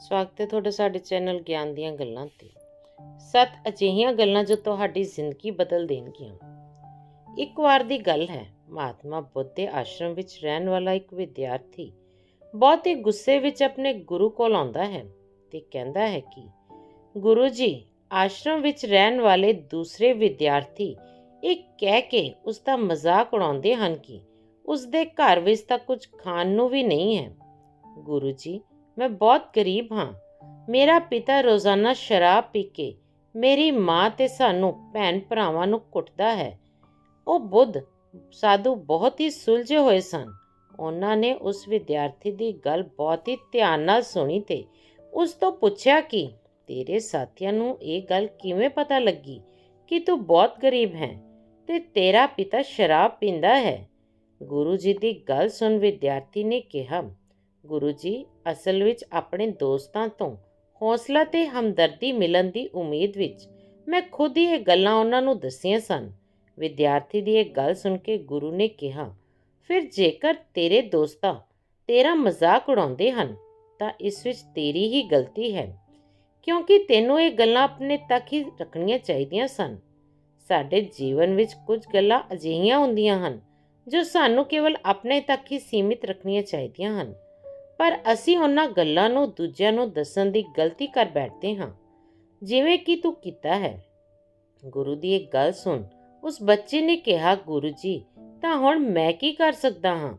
ਸਵਾਗਤ ਹੈ ਤੁਹਾਡਾ ਸਾਡੇ ਚੈਨਲ ਗਿਆਨ ਦੀਆਂ ਗੱਲਾਂ ਤੇ। ਸੱਤ ਅਜਿਹੀਆਂ ਗੱਲਾਂ ਜੋ ਤੁਹਾਡੀ ਜ਼ਿੰਦਗੀ ਬਦਲ ਦੇਣਗੀਆਂ। ਇੱਕ ਵਾਰ ਦੀ ਗੱਲ ਹੈ, ਮਹਾਤਮਾ ਬੁੱਧ ਦੇ ਆਸ਼ਰਮ ਵਿੱਚ ਰਹਿਣ ਵਾਲਾ ਇੱਕ ਵਿਦਿਆਰਥੀ ਬਹੁਤ ਹੀ ਗੁੱਸੇ ਵਿੱਚ ਆਪਣੇ ਗੁਰੂ ਕੋਲ ਆਉਂਦਾ ਹੈ ਤੇ ਕਹਿੰਦਾ ਹੈ ਕਿ, ਗੁਰੂ ਜੀ, ਆਸ਼ਰਮ ਵਿੱਚ ਰਹਿਣ ਵਾਲੇ ਦੂਸਰੇ ਵਿਦਿਆਰਥੀ ਇਹ ਕਹਿ ਕੇ ਉਸ ਦਾ ਮਜ਼ਾਕ ਉਡਾਉਂਦੇ ਹਨ ਕਿ ਉਸ ਦੇ ਘਰ ਵਿੱਚ ਤਾਂ ਕੁਝ ਖਾਣ ਨੂੰ ਵੀ ਨਹੀਂ ਹੈ। ਗੁਰੂ ਜੀ ਮੈਂ ਬਹੁਤ ਗਰੀਬ ਹਾਂ। ਮੇਰਾ ਪਿਤਾ ਰੋਜ਼ਾਨਾ ਸ਼ਰਾਬ ਪੀ ਕੇ ਮੇਰੀ ਮਾਂ ਤੇ ਸਾਨੂੰ ਭੈਣ ਭਰਾਵਾਂ ਨੂੰ ਕੁੱਟਦਾ ਹੈ। ਉਹ ਬੁੱਧ, ਸਾਧੂ ਬਹੁਤ ਹੀ ਸੁਲਝੇ ਹੋਏ ਸਨ। ਉਹਨਾਂ ਨੇ ਉਸ ਵਿਦਿਆਰਥੀ ਦੀ ਗੱਲ ਬਹੁਤ ਹੀ ਧਿਆਨ ਨਾਲ ਸੁਣੀ ਤੇ ਉਸ ਤੋਂ ਪੁੱਛਿਆ ਕਿ, ਤੇਰੇ ਸਾਥੀਆਂ ਨੂੰ ਇਹ ਗੱਲ ਕਿਵੇਂ ਪਤਾ ਲੱਗੀ ਕਿ ਤੂੰ ਬਹੁਤ ਗਰੀਬ ਹੈ ਤੇ ਤੇਰਾ ਪਿਤਾ ਸ਼ਰਾਬ ਪੀਂਦਾ ਹੈ? ਗੁਰੂ ਜੀ ਦੀ ਗੱਲ ਸੁਣ ਵਿਦਿਆਰਥੀ ਨੇ ਕਿਹਾ ਗੁਰੂ ਜੀ ਅਸਲ ਵਿੱਚ ਆਪਣੇ ਦੋਸਤਾਂ ਤੋਂ ਹੌਸਲਾ ਤੇ ਹਮਦਰਦੀ ਮਿਲਣ ਦੀ ਉਮੀਦ ਵਿੱਚ ਮੈਂ ਖੁਦ ਹੀ ਇਹ ਗੱਲਾਂ ਉਹਨਾਂ ਨੂੰ ਦੱਸੀਆਂ ਸਨ। ਵਿਦਿਆਰਥੀ ਦੀ ਇਹ ਗੱਲ ਸੁਣ ਕੇ ਗੁਰੂ ਨੇ ਕਿਹਾ, ਫਿਰ ਜੇਕਰ ਤੇਰੇ ਦੋਸਤਾਂ ਤੇਰਾ ਮਜ਼ਾਕ ਉਡਾਉਂਦੇ ਹਨ, ਤਾਂ ਇਸ ਵਿੱਚ ਤੇਰੀ ਹੀ ਗਲਤੀ ਹੈ, ਕਿਉਂਕਿ ਤੈਨੂੰ ਇਹ ਗੱਲਾਂ ਆਪਣੇ ਤੱਕ ਹੀ ਰੱਖਣੀਆਂ ਚਾਹੀਦੀਆਂ ਸਨ। ਸਾਡੇ ਜੀਵਨ ਵਿੱਚ ਕੁਝ ਗੱਲਾਂ ਅਜਿਹੀਆਂ ਹੁੰਦੀਆਂ ਹਨ, ਜੋ ਸਾਨੂੰ ਕੇਵਲ ਆਪਣੇ ਤੱਕ ਹੀ ਸੀਮਿਤ ਰੱਖਣੀਆਂ ਚਾਹੀਦੀਆਂ ਹਨ। ਪਰ ਅਸੀਂ ਉਹਨਾਂ ਗੱਲਾਂ ਨੂੰ ਦੂਜਿਆਂ ਨੂੰ ਦੱਸਣ ਦੀ ਗਲਤੀ ਕਰ ਬੈਠਦੇ ਹਾਂ। ਜਿਵੇਂ ਕਿ ਤੂੰ ਕੀਤਾ ਹੈ। ਗੁਰੂ ਦੀ ਇਹ ਗੱਲ ਸੁਣ। ਉਸ ਬੱਚੇ ਨੇ ਕਿਹਾ, ਗੁਰੂ ਜੀ, ਤਾਂ ਹੁਣ ਮੈਂ ਕੀ ਕਰ ਸਕਦਾ ਹਾਂ?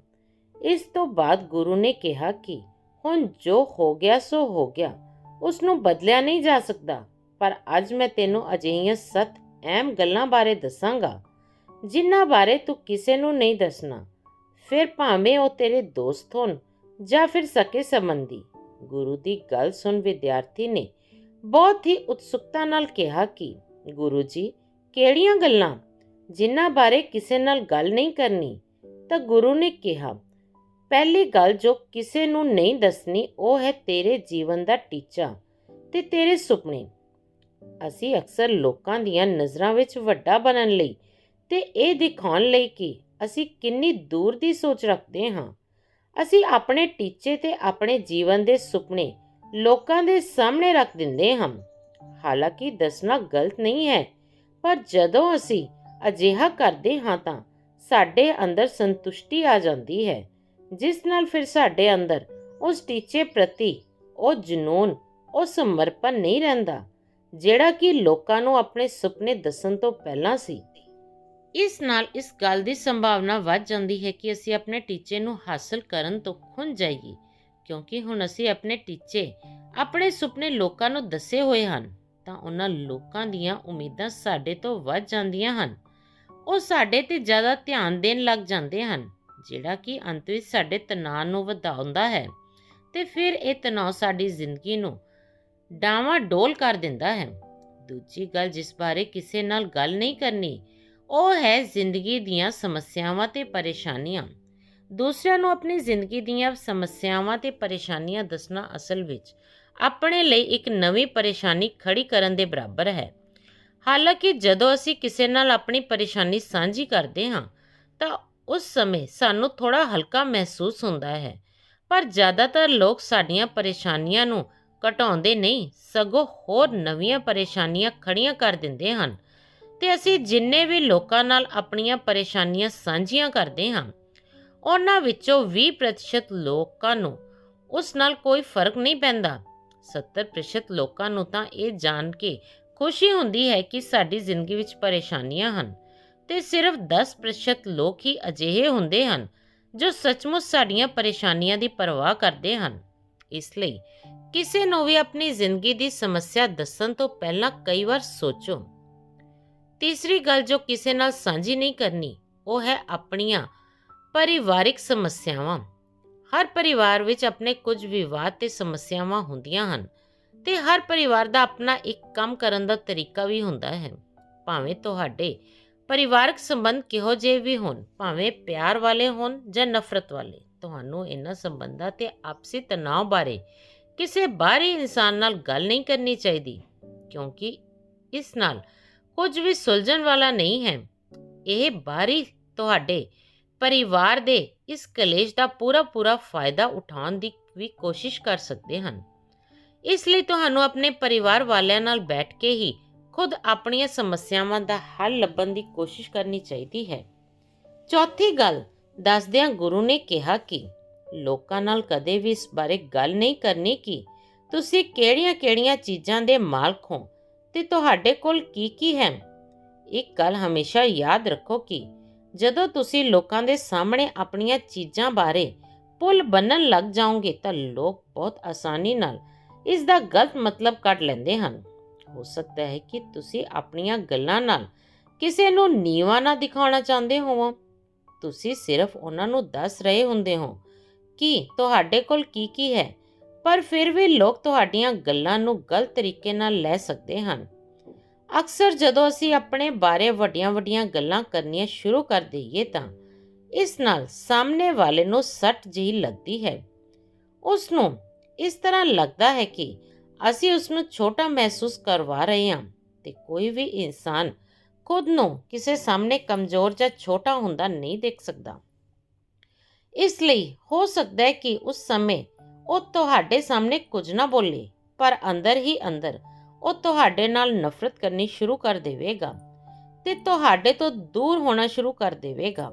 ਇਸ ਤੋਂ ਬਾਅਦ ਗੁਰੂ ਨੇ ਕਿਹਾ ਕਿ ਹੁਣ ਜੋ ਹੋ ਗਿਆ, ਸੋ ਹੋ ਗਿਆ। ਉਸ ਨੂੰ ਬਦਲਿਆ ਨਹੀਂ ਜਾ ਸਕਦਾ। ਪਰ ਅੱਜ ਮੈਂ ਤੈਨੂੰ ਅਜਿਹੀਆਂ ਸੱਤ ਅਹਿਮ ਗੱਲਾਂ ਬਾਰੇ ਦੱਸਾਂਗਾ, ਜਿਨ੍ਹਾਂ ਬਾਰੇ ਤੂੰ ਕਿਸੇ ਨੂੰ ਨਹੀਂ ਦੱਸਣਾ। ਫਿਰ ਭਾਵੇਂ ਉਹ ਤੇਰੇ ਦੋਸਤ ਹੋਣ ਜਾਂ ਫਿਰ ਸਕੇ ਸੰਬੰਧੀ। ਗੁਰੂ ਦੀ ਗੱਲ ਸੁਣ ਵਿਦਿਆਰਥੀ ਨੇ ਬਹੁਤ ਹੀ ਉਤਸੁਕਤਾ ਨਾਲ ਕਿਹਾ ਕਿ, ਗੁਰੂ ਜੀ, ਕਿਹੜੀਆਂ ਗੱਲਾਂ? ਜਿਨ੍ਹਾਂ ਬਾਰੇ ਕਿਸੇ ਨਾਲ ਗੱਲ ਨਹੀਂ ਕਰਨੀ? ਤਾਂ ਗੁਰੂ ਨੇ ਕਿਹਾ, ਪਹਿਲੀ ਗੱਲ ਜੋ ਕਿਸੇ ਨੂੰ ਨਹੀਂ ਦੱਸਣੀ, ਉਹ ਹੈ ਤੇਰੇ ਜੀਵਨ ਦਾ ਟੀਚਾ ਤੇ ਤੇਰੇ ਸੁਪਨੇ। ਅਸੀਂ ਅਕਸਰ ਲੋਕਾਂ ਦੀਆਂ ਨਜ਼ਰਾਂ ਵਿੱਚ ਵੱਡਾ ਬਣਨ ਲਈ ਤੇ ਇਹ ਦਿਖਾਉਣ ਲਈ ਕਿ ਅਸੀਂ ਕਿੰਨੀ ਦੂਰ ਦੀ ਸੋਚ ਰੱਖਦੇ ਹਾਂ। ਅਸੀਂ ਆਪਣੇ ਟੀਚੇ ਤੇ ਆਪਣੇ ਜੀਵਨ ਦੇ ਸੁਪਨੇ ਲੋਕਾਂ ਦੇ ਸਾਹਮਣੇ ਰੱਖ ਦਿੰਦੇ ਹਾਂ। ਹਾਲਾਂਕਿ ਦੱਸਣਾ ਗਲਤ ਨਹੀਂ ਹੈ, ਪਰ ਜਦੋਂ ਅਸੀਂ ਅਜਿਹਾ ਕਰਦੇ ਹਾਂ ਤਾਂ ਸਾਡੇ ਅੰਦਰ ਸੰਤੁਸ਼ਟੀ ਆ ਜਾਂਦੀ ਹੈ, ਜਿਸ ਨਾਲ ਫਿਰ ਸਾਡੇ ਅੰਦਰ ਉਸ ਟੀਚੇ ਪ੍ਰਤੀ ਉਹ ਜਨੂਨ, ਉਹ ਸਮਰਪਣ ਨਹੀਂ ਰਹਿੰਦਾ, ਜਿਹੜਾ ਕਿ ਲੋਕਾਂ ਨੂੰ ਆਪਣੇ ਸੁਪਨੇ ਦੱਸਣ ਤੋਂ ਪਹਿਲਾਂ ਸੀ। ਇਸ ਨਾਲ ਇਸ ਗੱਲ ਦੀ ਸੰਭਾਵਨਾ ਵੱਧ ਜਾਂਦੀ ਹੈ ਕਿ ਅਸੀਂ ਆਪਣੇ ਟੀਚੇ ਨੂੰ ਹਾਸਲ ਕਰਨ ਤੋਂ ਖੁੰਝ ਜਾਈਏ, ਕਿਉਂਕਿ ਹੁਣ ਅਸੀਂ ਆਪਣੇ ਟੀਚੇ ਆਪਣੇ ਸੁਪਨੇ ਲੋਕਾਂ ਨੂੰ ਦੱਸੇ ਹੋਏ ਹਨ, ਤਾਂ ਉਹਨਾਂ ਲੋਕਾਂ ਦੀਆਂ ਉਮੀਦਾਂ ਸਾਡੇ ਤੋਂ ਵੱਧ ਜਾਂਦੀਆਂ ਹਨ। ਉਹ ਸਾਡੇ ਤੇ ਜ਼ਿਆਦਾ ਧਿਆਨ ਦੇਣ ਲੱਗ ਜਾਂਦੇ ਹਨ, ਜਿਹੜਾ ਕਿ ਅੰਤ ਵਿੱਚ ਸਾਡੇ ਤਣਾਅ ਨੂੰ ਵਧਾਉਂਦਾ ਹੈ ਤੇ ਫਿਰ ਇਹ ਤਣਾਅ ਸਾਡੀ ਜ਼ਿੰਦਗੀ ਨੂੰ ਡਾਵਾਂ ਡੋਲ ਕਰ ਦਿੰਦਾ ਹੈ। ਦੂਜੀ ਗੱਲ ਜਿਸ ਬਾਰੇ ਕਿਸੇ ਨਾਲ ਗੱਲ ਨਹੀਂ ਕਰਨੀ ਉਹ ਹੈ ਜ਼ਿੰਦਗੀ ਦੀਆਂ ਸਮੱਸਿਆਵਾਂ ਤੇ ਪਰੇਸ਼ਾਨੀਆਂ। ਦੂਸਰਿਆਂ ਨੂੰ ਆਪਣੀ ਜ਼ਿੰਦਗੀ ਦੀਆਂ ਸਮੱਸਿਆਵਾਂ ਤੇ ਪਰੇਸ਼ਾਨੀਆਂ ਦੱਸਣਾ ਅਸਲ ਵਿੱਚ ਆਪਣੇ ਲਈ ਇੱਕ ਨਵੀਂ ਪਰੇਸ਼ਾਨੀ ਖੜੀ ਕਰਨ ਦੇ ਬਰਾਬਰ ਹੈ। ਹਾਲਾਂਕਿ ਜਦੋਂ ਅਸੀਂ ਕਿਸੇ ਨਾਲ ਆਪਣੀ ਪਰੇਸ਼ਾਨੀ ਸਾਂਝੀ ਕਰਦੇ ਹਾਂ, ਤਾਂ ਉਸ ਸਮੇਂ ਸਾਨੂੰ ਥੋੜਾ ਹਲਕਾ ਮਹਿਸੂਸ ਹੁੰਦਾ ਹੈ। ਪਰ ਜ਼ਿਆਦਾਤਰ ਲੋਕ ਸਾਡੀਆਂ ਪਰੇਸ਼ਾਨੀਆਂ ਨੂੰ ਘਟਾਉਂਦੇ ਨਹੀਂ, ਸਗੋਂ ਹੋਰ ਨਵੀਆਂ ਪਰੇਸ਼ਾਨੀਆਂ ਖੜੀਆਂ ਕਰ ਦਿੰਦੇ ਹਨ। ਤੇ ਅਸੀਂ ਜਿੰਨੇ ਵੀ ਲੋਕਾਂ ਨਾਲ ਆਪਣੀਆਂ ਪਰੇਸ਼ਾਨੀਆਂ ਸਾਂਝੀਆਂ ਕਰਦੇ ਹਾਂ, ਉਹਨਾਂ ਵਿੱਚੋਂ 20% ਲੋਕਾਂ ਨੂੰ ਉਸ ਨਾਲ ਕੋਈ ਫ਼ਰਕ ਨਹੀਂ ਪੈਂਦਾ। 70% ਲੋਕਾਂ ਨੂੰ ਤਾਂ ਇਹ ਜਾਣ ਕੇ ਖੁਸ਼ੀ ਹੁੰਦੀ ਹੈ ਕਿ ਸਾਡੀ ਜ਼ਿੰਦਗੀ ਵਿੱਚ ਪਰੇਸ਼ਾਨੀਆਂ ਹਨ ਤੇ ਸਿਰਫ 10% ਲੋਕ ਹੀ ਅਜਿਹੇ ਹੁੰਦੇ ਹਨ ਜੋ ਸੱਚਮੁੱਚ ਸਾਡੀਆਂ ਪਰੇਸ਼ਾਨੀਆਂ ਦੀ ਪਰਵਾਹ ਕਰਦੇ ਹਨ। ਇਸ ਲਈ ਕਿਸੇ ਨੂੰ ਵੀ ਆਪਣੀ ਜ਼ਿੰਦਗੀ ਦੀ ਸਮੱਸਿਆ ਦੱਸਣ ਤੋਂ ਪਹਿਲਾਂ ਕਈ ਵਾਰ ਸੋਚੋ। ਤੀਸਰੀ ਗੱਲ ਜੋ ਕਿਸੇ ਨਾਲ ਸਾਂਝੀ ਨਹੀਂ ਕਰਨੀ, ਉਹ ਹੈ ਆਪਣੀਆਂ ਪਰਿਵਾਰਿਕ ਸਮੱਸਿਆਵਾਂ। ਹਰ ਪਰਿਵਾਰ ਵਿੱਚ ਆਪਣੇ ਕੁਝ ਵਿਵਾਦ ਤੇ ਸਮੱਸਿਆਵਾਂ ਹੁੰਦੀਆਂ ਹਨ ਤੇ ਹਰ ਪਰਿਵਾਰ ਦਾ ਆਪਣਾ ਇੱਕ ਕੰਮ ਕਰਨ ਦਾ ਤਰੀਕਾ ਵੀ ਹੁੰਦਾ ਹੈ। ਭਾਵੇਂ ਤੁਹਾਡੇ ਪਰਿਵਾਰਕ ਸੰਬੰਧ ਕਿਹੋ ਜਿਹੇ ਵੀ ਹੋਣ, ਭਾਵੇਂ ਪਿਆਰ ਵਾਲੇ ਹੋਣ ਜਾਂ ਨਫ਼ਰਤ ਵਾਲੇ, ਤੁਹਾਨੂੰ ਇਹਨਾਂ ਸੰਬੰਧਾਂ ਤੇ ਆਪਸੀ ਤਣਾਅ ਬਾਰੇ ਕਿਸੇ ਬਾਹਰੀ ਇਨਸਾਨ ਨਾਲ ਗੱਲ ਨਹੀਂ ਕਰਨੀ ਚਾਹੀਦੀ, ਕਿਉਂਕਿ ਇਸ ਨਾਲ ਕੁਝ ਵੀ ਸੁਲਝਣ ਵਾਲਾ ਨਹੀਂ ਹੈ। ਇਹ ਬਾਹਰੀ ਤੁਹਾਡੇ ਪਰਿਵਾਰ ਦੇ ਇਸ ਕਲੇਸ਼ ਦਾ ਪੂਰਾ ਪੂਰਾ ਫਾਇਦਾ ਉਠਾਉਣ ਦੀ ਵੀ ਕੋਸ਼ਿਸ਼ ਕਰ ਸਕਦੇ ਹਨ। ਇਸ ਲਈ ਤੁਹਾਨੂੰ ਆਪਣੇ ਪਰਿਵਾਰ ਵਾਲਿਆਂ ਨਾਲ ਬੈਠ ਕੇ ਹੀ ਖੁਦ ਆਪਣੀਆਂ ਸਮੱਸਿਆਵਾਂ ਦਾ ਹੱਲ ਲੱਭਣ ਦੀ ਕੋਸ਼ਿਸ਼ ਕਰਨੀ ਚਾਹੀਦੀ ਹੈ। ਚੌਥੀ ਗੱਲ, ਦੱਸਦਿਆਂ ਗੁਰੂ ਨੇ ਕਿਹਾ ਕਿ ਲੋਕਾਂ ਨਾਲ ਕਦੇ ਵੀ ਇਸ ਬਾਰੇ ਗੱਲ ਨਹੀਂ ਕਰਨੀ ਕਿ ਤੁਸੀਂ ਕਿਹੜੀਆਂ-ਕਿਹੜੀਆਂ ਚੀਜ਼ਾਂ ਦੇ ਮਾਲਕ ਹੋ ਤੇ ਤੁਹਾਡੇ ਕੋਲ ਕੀ ਕੀ ਹੈ? ਇੱਕ ਗੱਲ ਹਮੇਸ਼ਾ ਯਾਦ ਰੱਖੋ ਕਿ ਜਦੋਂ ਤੁਸੀਂ ਲੋਕਾਂ ਦੇ ਸਾਹਮਣੇ ਆਪਣੀਆਂ ਚੀਜ਼ਾਂ ਬਾਰੇ ਪੁੱਲ ਬੰਨਣ ਲੱਗ ਜਾਓਗੇ ਤਾਂ ਲੋਕ ਬਹੁਤ ਆਸਾਨੀ ਨਾਲ ਇਸ ਦਾ ਗਲਤ ਮਤਲਬ ਕੱਢ ਲੈਂਦੇ ਹਨ। ਹੋ ਸਕਦਾ ਹੈ ਕਿ ਤੁਸੀਂ ਆਪਣੀਆਂ ਗੱਲਾਂ ਨਾਲ ਕਿਸੇ ਨੂੰ ਨੀਵਾ ਨਾ ਦਿਖਾਉਣਾ ਚਾਹੁੰਦੇ ਹੋਵੋ। ਤੁਸੀਂ ਸਿਰਫ ਉਹਨਾਂ ਨੂੰ ਦੱਸ ਰਹੇ ਹੁੰਦੇ ਹੋ ਕਿ ਤੁਹਾਡੇ ਕੋਲ ਕੀ ਕੀ ਹੈ ਪਰ ਫਿਰ ਵੀ ਲੋਕ ਤੁਹਾਡੀਆਂ ਗੱਲਾਂ ਨੂੰ ਗਲਤ ਤਰੀਕੇ ਨਾਲ ਲੈ ਸਕਦੇ ਹਨ। ਅਕਸਰ ਜਦੋਂ ਅਸੀਂ ਆਪਣੇ ਬਾਰੇ ਵੱਡੀਆਂ-ਵੱਡੀਆਂ ਗੱਲਾਂ ਕਰਨੀਆਂ ਸ਼ੁਰੂ ਕਰ ਦਈਏ ਤਾਂ ਇਸ ਨਾਲ ਸਾਹਮਣੇ ਵਾਲੇ ਨੂੰ ਸੱਟ ਜਿਹੀ ਲੱਗਦੀ ਹੈ। ਉਸ ਨੂੰ ਇਸ ਤਰ੍ਹਾਂ ਲੱਗਦਾ ਹੈ ਕਿ ਅਸੀਂ ਉਸ ਨੂੰ ਛੋਟਾ ਮਹਿਸੂਸ ਕਰਵਾ ਰਹੇ ਹਾਂ ਤੇ ਕੋਈ ਵੀ ਇਨਸਾਨ ਖੁਦ ਨੂੰ ਕਿਸੇ ਸਾਹਮਣੇ ਕਮਜ਼ੋਰ ਜਾਂ ਛੋਟਾ ਹੁੰਦਾ ਨਹੀਂ ਦੇਖ ਸਕਦਾ। ਇਸ ਲਈ ਹੋ ਸਕਦਾ ਹੈ ਕਿ ਉਸ ਸਮੇਂ ਉਹ ਤੁਹਾਡੇ ਸਾਹਮਣੇ ਕੁਝ ਨਾ ਬੋਲੇ, ਪਰ ਅੰਦਰ ਹੀ ਅੰਦਰ ਉਹ ਤੁਹਾਡੇ ਨਾਲ ਨਫ਼ਰਤ ਕਰਨੀ ਸ਼ੁਰੂ ਕਰ ਦੇਵੇਗਾ ਤੇ ਤੁਹਾਡੇ ਤੋਂ ਦੂਰ ਹੋਣਾ ਸ਼ੁਰੂ ਕਰ ਦੇਵੇਗਾ।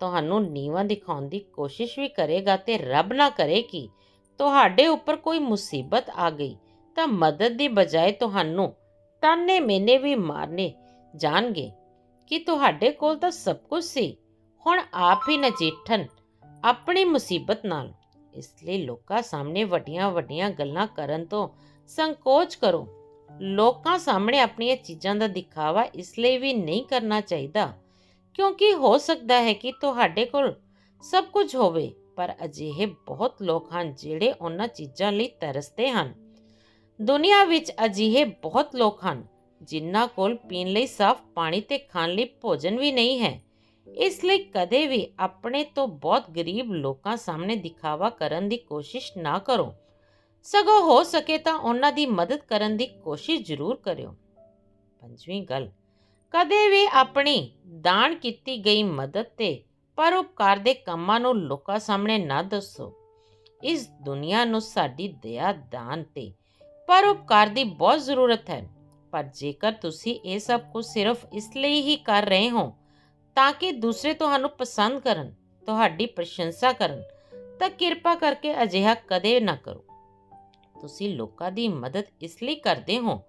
ਤੁਹਾਨੂੰ ਨੀਵਾਂ ਦਿਖਾਉਣ ਦੀ ਕੋਸ਼ਿਸ਼ ਵੀ ਕਰੇਗਾ ਤੇ ਰੱਬ ਨਾ ਕਰੇ ਕਿ ਤੁਹਾਡੇ ਉੱਪਰ ਕੋਈ ਮੁਸੀਬਤ ਆ ਗਈ ਤਾਂ ਮਦਦ ਦੀ ਬਜਾਏ ਤੁਹਾਨੂੰ ਤਾਨੇ ਮੇਨੇ ਵੀ ਮਾਰਨੇ ਜਾਣਗੇ ਕਿ ਤੁਹਾਡੇ ਕੋਲ ਤਾਂ ਸਭ ਕੁਝ ਸੀ। ਹੁਣ ਆਪ ਹੀ ਨਜਿੱਠਣ ਆਪਣੀ ਮੁਸੀਬਤ ਨਾਲ ਇਸ ਲਈ ਲੋਕਾਂ ਸਾਹਮਣੇ ਵੱਡੀਆਂ-ਵੱਡੀਆਂ ਗੱਲਾਂ ਕਰਨ ਤੋਂ ਸੰਕੋਚ ਕਰੋ। ਲੋਕਾਂ ਸਾਹਮਣੇ ਆਪਣੀਆਂ ਚੀਜ਼ਾਂ ਦਾ ਦਿਖਾਵਾ ਇਸ ਲਈ ਵੀ ਨਹੀਂ ਕਰਨਾ ਚਾਹੀਦਾ, ਕਿਉਂਕਿ ਹੋ ਸਕਦਾ ਹੈ ਕਿ ਤੁਹਾਡੇ ਕੋਲ ਸਭ ਕੁਝ ਹੋਵੇ, ਪਰ ਅਜਿਹੇ ਬਹੁਤ ਲੋਕ ਹਨ ਜਿਹੜੇ ਉਹਨਾਂ ਚੀਜ਼ਾਂ ਲਈ ਤਰਸਦੇ ਹਨ। ਦੁਨੀਆ ਵਿੱਚ ਅਜਿਹੇ ਬਹੁਤ ਲੋਕ ਹਨ ਜਿਨ੍ਹਾਂ ਕੋਲ ਪੀਣ ਲਈ ਸਾਫ਼ ਪਾਣੀ ਤੇ ਖਾਣ ਲਈ ਭੋਜਨ ਵੀ ਨਹੀਂ ਹੈ। ਇਸ ਲਈ ਕਦੇ ਵੀ ਆਪਣੇ ਤੋਂ ਬਹੁਤ ਗਰੀਬ ਲੋਕਾਂ ਸਾਹਮਣੇ ਦਿਖਾਵਾ ਕਰਨ ਦੀ ਕੋਸ਼ਿਸ਼ ਨਾ ਕਰੋ। ਸਗੋਂ ਹੋ ਸਕੇ ਤਾਂ ਉਹਨਾਂ ਦੀ ਮਦਦ ਕਰਨ ਦੀ ਕੋਸ਼ਿਸ਼ ਜ਼ਰੂਰ ਕਰਿਓ। ਪੰਜਵੀਂ ਗੱਲ, ਕਦੇ ਵੀ ਆਪਣੀ ਦਾਨ ਕੀਤੀ ਗਈ ਮਦਦ ਤੇ ਪਰਉਪਕਾਰ ਦੇ ਕੰਮਾਂ ਨੂੰ ਲੋਕਾਂ ਸਾਹਮਣੇ ਨਾ ਦੱਸੋ। ਇਸ ਦੁਨੀਆ ਨੂੰ ਸਾਡੀ ਦਇਆ ਦਾਨ ਤੇ ਪਰਉਪਕਾਰ ਦੀ ਬਹੁਤ ਜ਼ਰੂਰਤ ਹੈ। ਪਰ ਜੇਕਰ ਤੁਸੀਂ ਇਹ ਸਭ ਕੁਝ ਸਿਰਫ ਇਸ ਲਈ ਹੀ ਕਰ ਰਹੇ ਹੋ ਤਾਂ ਕਿ ਦੂਸਰੇ ਤੁਹਾਨੂੰ ਪਸੰਦ ਕਰਨ, ਤੁਹਾਡੀ ਪ੍ਰਸ਼ੰਸਾ ਕਰਨ, ਤਾਂ ਕਿਰਪਾ ਕਰਕੇ ਅਜਿਹਾ ਕਦੇ ਨਾ ਕਰੋ। ਤੁਸੀਂ ਲੋਕਾਂ ਦੀ ਮਦਦ ਇਸ ਲਈ ਕਰਦੇ ਹੋ,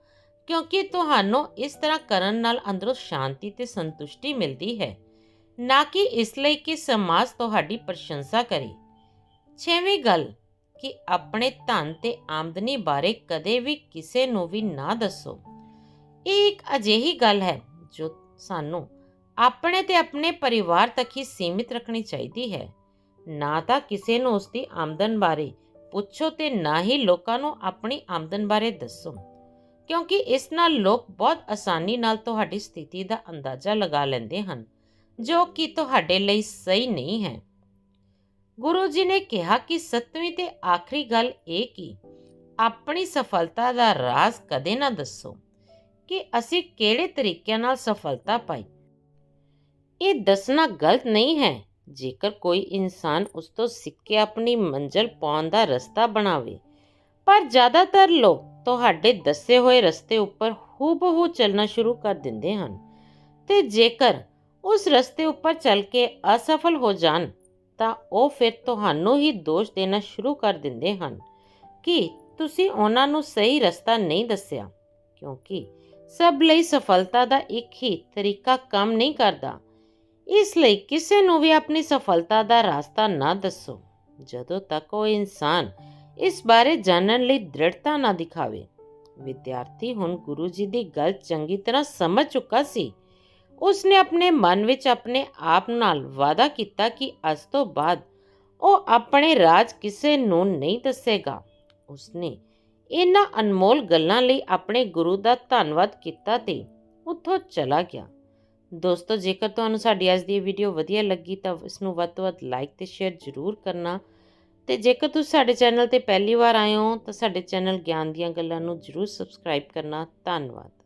ਕਿਉਂਕਿ ਤੁਹਾਨੂੰ ਇਸ ਤਰ੍ਹਾਂ ਕਰਨ ਨਾਲ ਅੰਦਰੋਂ ਸ਼ਾਂਤੀ ਤੇ ਸੰਤੁਸ਼ਟੀ ਮਿਲਦੀ ਹੈ। ਨਾ ਕਿ ਇਸ ਲਈ ਕਿ ਸਮਾਜ ਤੁਹਾਡੀ ਪ੍ਰਸ਼ੰਸਾ ਕਰੇ। ਛੇਵੀਂ ਗੱਲ, ਕਿ ਆਪਣੇ ਧਨ ਤੇ ਆਮਦਨੀ ਬਾਰੇ ਕਦੇ ਵੀ ਕਿਸੇ ਨੂੰ ਵੀ ਨਾ ਦੱਸੋ। ਇਹ ਇੱਕ ਅਜਿਹੀ ਗੱਲ ਹੈ ਜੋ ਸਾਨੂੰ ਆਪਣੇ ਤੇ ਆਪਣੇ ਪਰਿਵਾਰ ਤੱਕ ਹੀ ਸੀਮਿਤ ਰੱਖਣੀ ਚਾਹੀਦੀ ਹੈ। ਨਾ ਤਾਂ ਕਿਸੇ ਨੂੰ ਉਸ ਦੀ ਆਮਦਨ ਬਾਰੇ ਪੁੱਛੋ ਤੇ ਨਾ ਹੀ ਲੋਕਾਂ ਨੂੰ ਆਪਣੀ ਆਮਦਨ ਬਾਰੇ ਦੱਸੋ। ਕਿਉਂਕਿ ਇਸ ਨਾਲ ਲੋਕ ਬਹੁਤ ਆਸਾਨੀ ਨਾਲ ਤੁਹਾਡੀ ਸਥਿਤੀ ਦਾ ਅੰਦਾਜ਼ਾ ਲਗਾ ਲੈਂਦੇ ਹਨ, ਜੋ ਕਿ ਤੁਹਾਡੇ ਲਈ ਸਹੀ ਨਹੀਂ ਹੈ। ਗੁਰੂ ਜੀ ਨੇ ਕਿਹਾ ਕਿ ਸੱਤਵੀਂ ਤੇ ਆਖਰੀ ਗੱਲ ਇਹ ਕਿ ਆਪਣੀ ਸਫਲਤਾ ਦਾ ਰਾਜ਼ ਕਦੇ ਨਾ ਦੱਸੋ ਕਿ ਅਸੀਂ ਕਿਹੜੇ ਤਰੀਕਿਆਂ ਨਾਲ ਸਫਲਤਾ ਪਾਈ। ਇਹ ਦੱਸਣਾ ਗਲਤ ਨਹੀਂ ਹੈ। ਜੇਕਰ ਕੋਈ ਇਨਸਾਨ ਉਸ ਤੋਂ ਸਿੱਖ ਕੇ ਆਪਣੀ ਮੰਜ਼ਲ ਪਾਉਣ ਦਾ ਰਸਤਾ ਬਣਾਵੇ, ਪਰ ਜ਼ਿਆਦਾਤਰ ਲੋਕ ਤੁਹਾਡੇ ਦੱਸੇ ਹੋਏ ਰਸਤੇ ਉੱਪਰ ਹੂਬਹੂ ਚੱਲਣਾ ਸ਼ੁਰੂ ਕਰ ਦਿੰਦੇ ਹਨ ਤੇ ਜੇਕਰ ਉਸ ਰਸਤੇ ਉੱਪਰ ਚੱਲ ਕੇ ਅਸਫਲ ਹੋ ਜਾਣ, ਤਾਂ ਉਹ ਫਿਰ ਤੁਹਾਨੂੰ ਹੀ ਦੋਸ਼ ਦੇਣਾ ਸ਼ੁਰੂ ਕਰ ਦਿੰਦੇ ਹਨ ਕਿ ਤੁਸੀਂ ਉਹਨਾਂ ਨੂੰ ਸਹੀ ਰਸਤਾ ਨਹੀਂ ਦੱਸਿਆ, ਕਿਉਂਕਿ ਸਭ ਲਈ ਸਫਲਤਾ ਦਾ ਇੱਕ ਹੀ ਤਰੀਕਾ ਕੰਮ ਨਹੀਂ ਕਰਦਾ। ਇਸ ਲਈ ਕਿਸੇ ਨੂੰ ਵੀ ਆਪਣੀ ਸਫਲਤਾ ਦਾ ਰਸਤਾ ਨਾ ਦੱਸੋ। ਜਦੋਂ ਤੱਕ ਉਹ ਇਨਸਾਨ ਇਸ ਬਾਰੇ ਜਾਣਨ ਲਈ ਦ੍ਰਿੜਤਾ ਨਾ ਦਿਖਾਵੇ। ਵਿਦਿਆਰਥੀ ਹੁਣ ਗੁਰੂ ਜੀ ਦੀ ਗੱਲ ਚੰਗੀ ਤਰ੍ਹਾਂ ਸਮਝ ਚੁੱਕਾ ਸੀ। ਉਸਨੇ ਆਪਣੇ ਮਨ ਵਿੱਚ ਆਪਣੇ ਆਪ ਨਾਲ ਵਾਅਦਾ ਕੀਤਾ ਕਿ ਅੱਜ ਤੋਂ ਬਾਅਦ ਉਹ ਆਪਣੇ ਰਾਜ ਕਿਸੇ ਨੂੰ ਨਹੀਂ ਦੱਸੇਗਾ। ਉਸਨੇ ਇਹਨਾਂ ਅਨਮੋਲ ਗੱਲਾਂ ਲਈ ਆਪਣੇ ਗੁਰੂ ਦਾ ਧੰਨਵਾਦ ਕੀਤਾ ਤੇ ਉੱਥੋਂ ਚਲਾ ਗਿਆ। ਦੋਸਤੋ, ਜੇਕਰ ਤੁਹਾਨੂੰ ਸਾਡੀ ਅੱਜ ਦੀ ਵੀਡੀਓ ਵਧੀਆ ਲੱਗੀ, ਤਾਂ ਇਸ ਨੂੰ ਵੱਧ ਤੋਂ ਵੱਧ ਲਾਈਕ ਤੇ ਸ਼ੇਅਰ ਜ਼ਰੂਰ ਕਰਨਾ। ਤੇ ਜੇਕਰ ਤੁਸੀਂ ਸਾਡੇ ਚੈਨਲ ਤੇ ਪਹਿਲੀ ਵਾਰ ਆਏ ਹੋ, ਤਾਂ ਸਾਡੇ ਚੈਨਲ ਗਿਆਨ ਦੀਆਂ ਗੱਲਾਂ ਨੂੰ ਜ਼ਰੂਰ ਸਬਸਕ੍ਰਾਈਬ ਕਰਨਾ। ਧੰਨਵਾਦ।